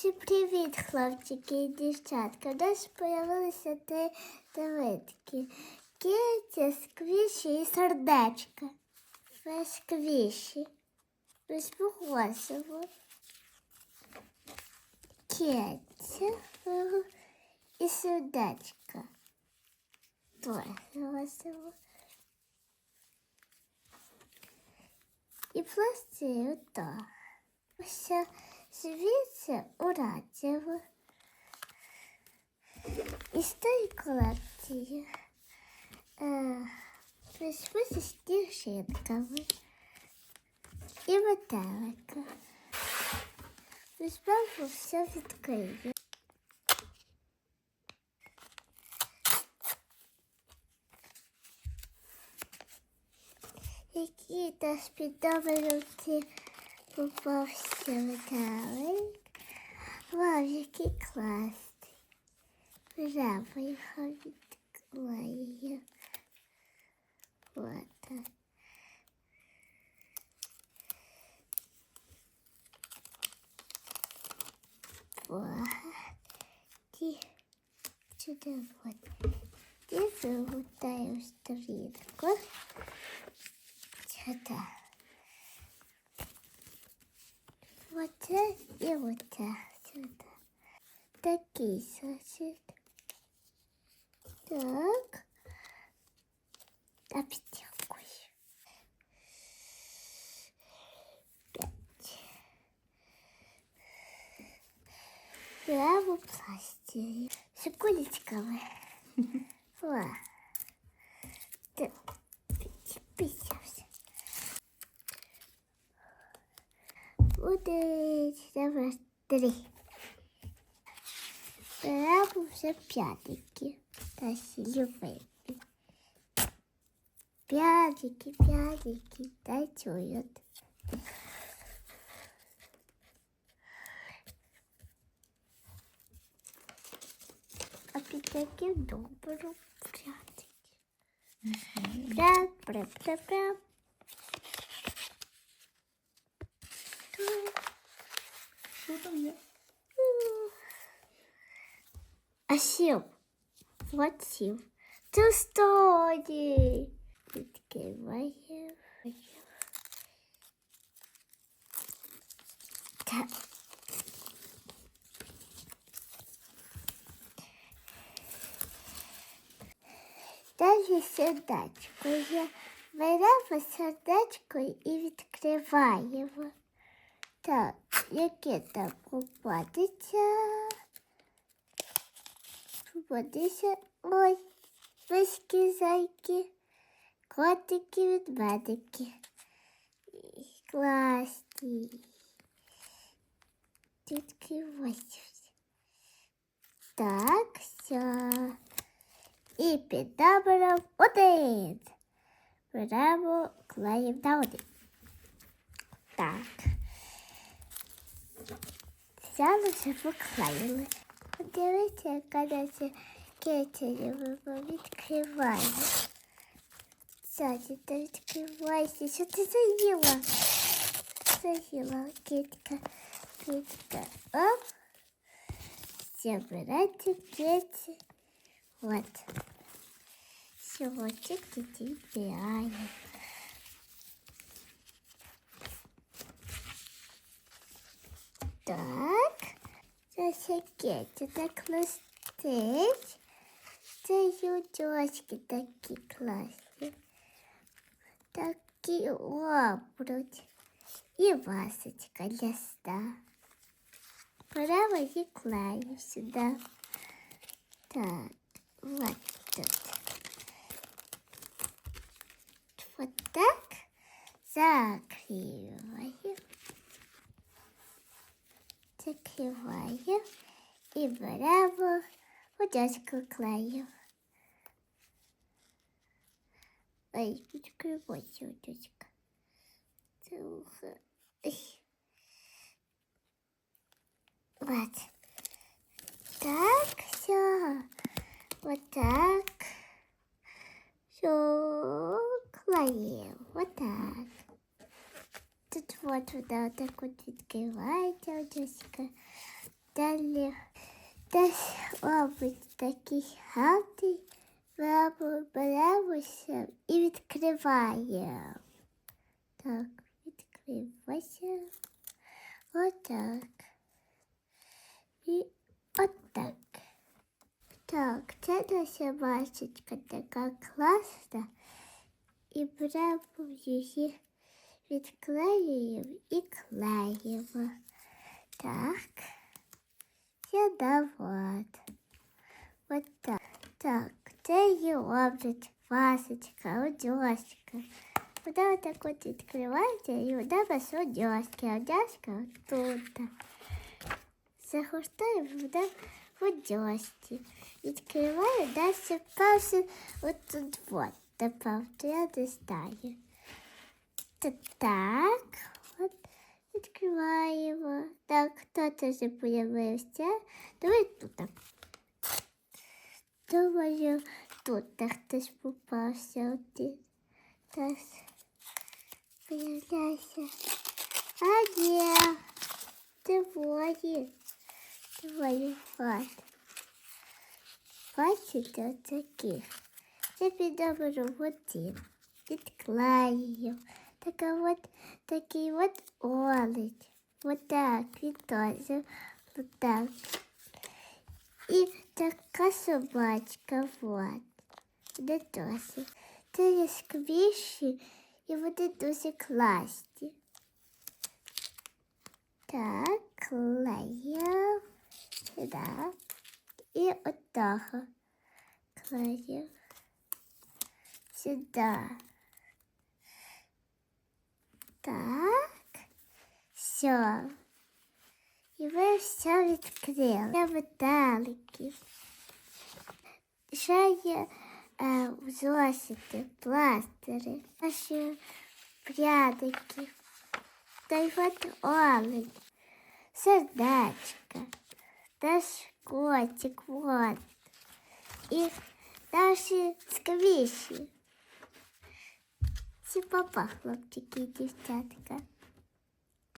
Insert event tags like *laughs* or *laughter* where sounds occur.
Всім привіт, хлопчики і дівчатка. У нас появилися три давидки. Киця, сквіші і сердечка. Сквіші. Розпогосимо. Ага, і сердечка. Розпогосимо. І пластину так. Ось звідси у радіо. Із тої колекції. Е, Прийшли з кишенками і метелика. Візьмемо все відкриє. Які та спідоменці попався метелик. Вау, який класний. Браво, його відклею. Вот так. Вот. Ті сюди вот. Ті загутаю сторінку. Сюди. це і вот це сюди. Такий сосід. Так. Обтекуй. Пять. Прямо пластик. Секундочками. О. *laughs* Так. Підписався. Буде зараз три. Прямо вже п'ятики. Та сілюбити. Пятики, пятики танцуют. А пятаки добру прятики. Прят, прят, прят, прят. Що там є? А сів. Вот сів. Це стоді. Відкриваємо. Так. Далі сердечко є. Беремо сердечко і відкриваємо. Так, яке там попадеться? Попадеться. Ой, вишки зайки. Котики ведмедики. Класні. Відкривайся. Так, все. І під номером один. Беремо клеїмо на один. Так. Взяли вже поклеїли. Подивіться, яка наша киця відкриваємо. Саді, ти відкривайся, що ти заїла? Заїла кітка, кітка. Оп. Забирайте киці. Вот. Сьогодні тоді піаємо. Так. Це ще киці так листить. Це юточки такі класні. Такі обруть. І васочка для ста. Право і клею сюди. Так, вот тут. Вот так закриваю. Закриваю. І беремо водячку клею. Ой, відкривайся, дочка. Це ухо. Вот. Так, все. Вот так. Все клеим. Вот так. Тут вот, вот, вот так вот открывается, дочка. далі десь робить такий гарний. Беремо, беремося і відкриваємо. Так, відкриваємо. Отак. І отак. Так, це наша масочка така класна. І беремо її, відклеюємо і клеїмо. Так. Сюди вот. Вот так. Так, це її роблять масочка, одяжка. Вона так от відкривається і вона без одяжки. а Одяжка тут. Загортаємо вона в одяжці. Відкриваю, далі перше отут вот. Тепер то я не знаю. Та так, от відкриваємо. Так, хто це вже появився? Давай тут. Думаю, тут так хтось попався один. Так, появляйся. А ні, двоє. Двоє от. Бачите, таких. Це підобру один. Відклею. Така от, такий от олень. Вот так, він теж. Вот так. І така собачка, вот. Де досі. Це є сквіші, і вони дуже класні. Так, клею. Сюди. І отого клею. Сюди. Так. Все. І ви все відкрили. Це металики. Ще є е, зошити, пластири, наші прядики. Та й от олень, сердечка, наш котик, вот. І наші сквіші. Всі папа, хлопчики і дівчатка.